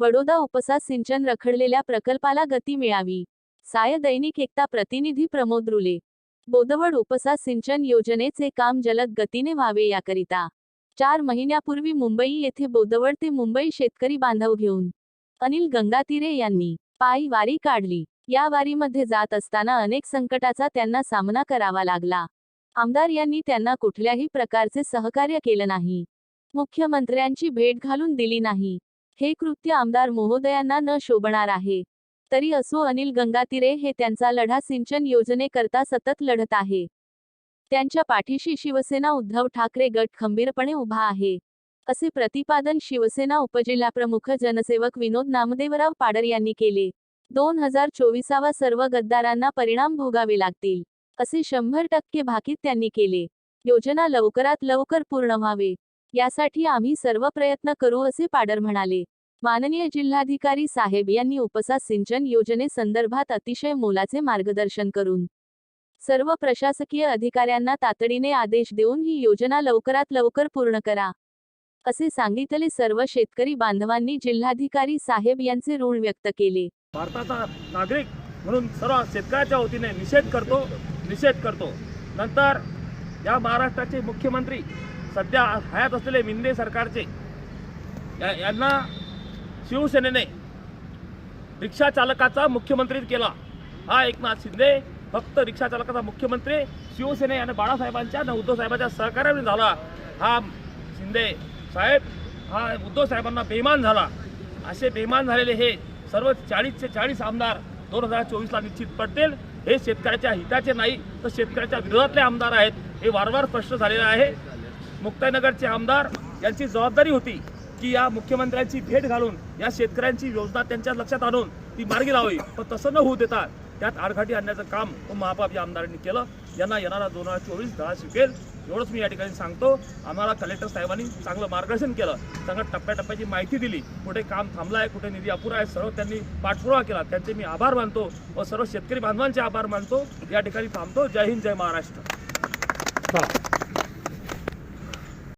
बडोदा उपसा सिंचन रखडलेल्या प्रकल्पाला गती मिळावी. साय दैनिक एकता प्रतिनिधी प्रमोद रुले. बोदवड उपसा सिंचन योजनेचे काम जलद गतीने व्हावे याकरिता. चार महिन्यापूर्वी मुंबई येथे बोदवड ते मुंबई शेतकरी बांधव घेऊन. अनिल गंगातीरे यांनी पायी वारी काढली. या वारीमध्ये जात असताना अनेक संकटाचा त्यांना सामना करावा लागला. आमदार यांनी त्यांना कुठल्याही प्रकारचे सहकार्य केलं नाही. मुख्यमंत्र्यांची भेट घालून दिली नाही. हे कृत्य आमदार महोदयांना न शोभणार आहे. तरी असो अनिल गंगातीरे हे त्यांचा लढा सिंचन योजनेकरता सतत लढत आहे. त्यांच्या पाठीशी शिवसेना उद्धव ठाकरे गट खंबीरपणे उभा आहे. असे प्रतिपादन शिवसेना उपजिल्हाप्रमुख जनसेवक विनोद नामदेवराव पाडर यांनी केले. दोन हजार चोवीसावा सर्व गद्दारांना परिणाम भोगावे लागतील असे शंभर टक्के भाकीत त्यांनी केले. योजना लवकरात लवकर पूर्ण व्हावे यासाठी आम्ही सर्व प्रयत्न करू असे पाडर म्हणाले. माननीय जिल्हाधिकारी साहेब यांनी उपसा सिंचन योजनेसंदर्भात अतिशय मोलाचे मार्गदर्शन करून सर्व प्रशासकीय अधिकाऱ्यांना तातडीने आदेश देऊन ही योजना लवकरात लवकर पूर्ण करा असे सांगितले सर्व शेतकरी बांधवांनी जिल्हाधिकारी साहेब यांचे ऋण व्यक्त केले. भारताचा नागरिक म्हणून सर्व शेतकऱ्याच्या वतीने निषेध करतो निषेध करतो. नंतर या महाराष्ट्राचे मुख्यमंत्री सध्या हयात असलेले मिंदे सरकारचे यांना शिवसेनेने रिक्षा चालकाचा मुख्यमंत्री केला. हा एकनाथ शिंदे फक्त रिक्षा चालकाचा मुख्यमंत्री शिवसेने आणि बाळासाहेबांच्या आणि उद्धव साहेबांच्या सहकार्याने झाला. हा शिंदे साहेब हा उद्धव साहेबांना बेमान झाला. असे बेमान झालेले हे सर्व चाळीसचे चाळीस आमदार दोन हजार चोवीसला निश्चित पडतील. हे शेतकऱ्याच्या हिताचे नाही तर शेतकऱ्याच्या विरोधातले आमदार आहेत. हे वारंवार स्पष्ट झालेलं आहे. मुक्ताईनगरचे आमदार यांची जबाबदारी होती. की या मुख्यमंत्र्यांची भेट घालून या शेतकऱ्यांची योजना त्यांच्या लक्षात आणून ती मार्गी लावावी. पण तसं न होऊ देता त्यात आडघाटी आणण्याचं काम महापापच्या आमदारांनी केलं. यांना येणारा दोन हजार चोवीस धडा शिकेल. एवढंच मी या ठिकाणी सांगतो. आम्हाला कलेक्टर साहेबांनी चांगलं मार्गदर्शन केलं. चांगलं टप्प्याटप्प्याची माहिती दिली. कुठे काम थांबलं आहे कुठे निधी अपुरा आहे सर्व त्यांनी पाठपुरावा केला. त्यांचे मी आभार मानतो व सर्व शेतकरी बांधवांचे आभार मानतो. या ठिकाणी थांबतो. जय हिंद जय महाराष्ट्र.